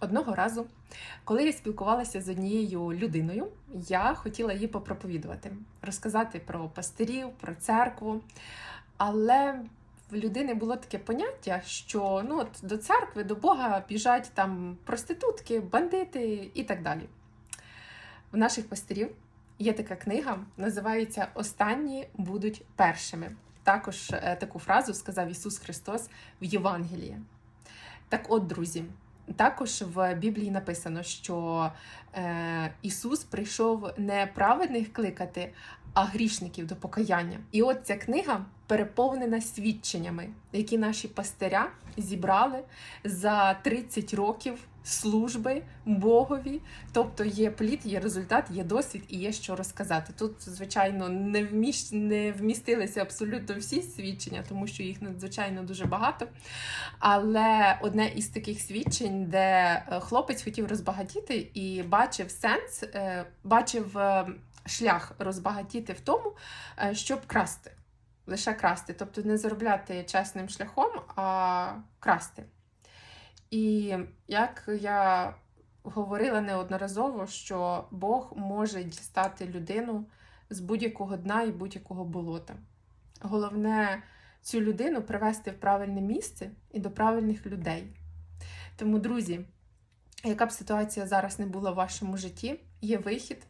Одного разу, коли я спілкувалася з однією людиною, я хотіла їй попроповідувати, розказати про пастирів, про церкву. Але в людини було таке поняття, що ну, от до церкви, до Бога біжать там проститутки, бандити і так далі. В наших пастирів є така книга, називається Останні будуть першими. Також е, таку фразу сказав Ісус Христос в Євангелії. Так от, друзі, також в Біблії написано, що е, Ісус прийшов не праведних кликати, а грішників до покаяння. І от ця книга переповнена свідченнями, які наші пастиря зібрали за 30 років служби Богові. Тобто є плід, є результат, є досвід і є що розказати. Тут, звичайно, не вміщ... не вмістилися абсолютно всі свідчення, тому що їх надзвичайно дуже багато. Але одне із таких свідчень, де е, хлопець хотів розбагатіти і бачив сенс, е, бачив е, шлях розбагатіти в тому, щоб красти. Лише красти, тобто не заробляти чесним шляхом, а красти. І як я говорила неодноразово, що Бог може дістати людину з будь-якого дна і будь-якого болота. Головне цю людину привести в правильне місце і до правильних людей. Тому, друзі, яка б ситуація зараз не була в вашому житті, є вихід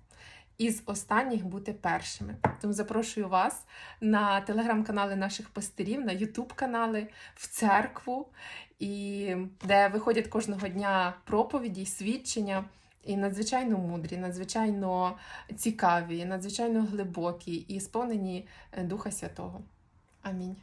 із останніх бути першими. Тому запрошую вас на телеграм-канали наших пастирів, на ютуб-канали, в церкву, і де виходять кожного дня проповіді, свідчення. І надзвичайно мудрі, надзвичайно цікаві, надзвичайно глибокі і сповнені е, Духа Святого. Амінь.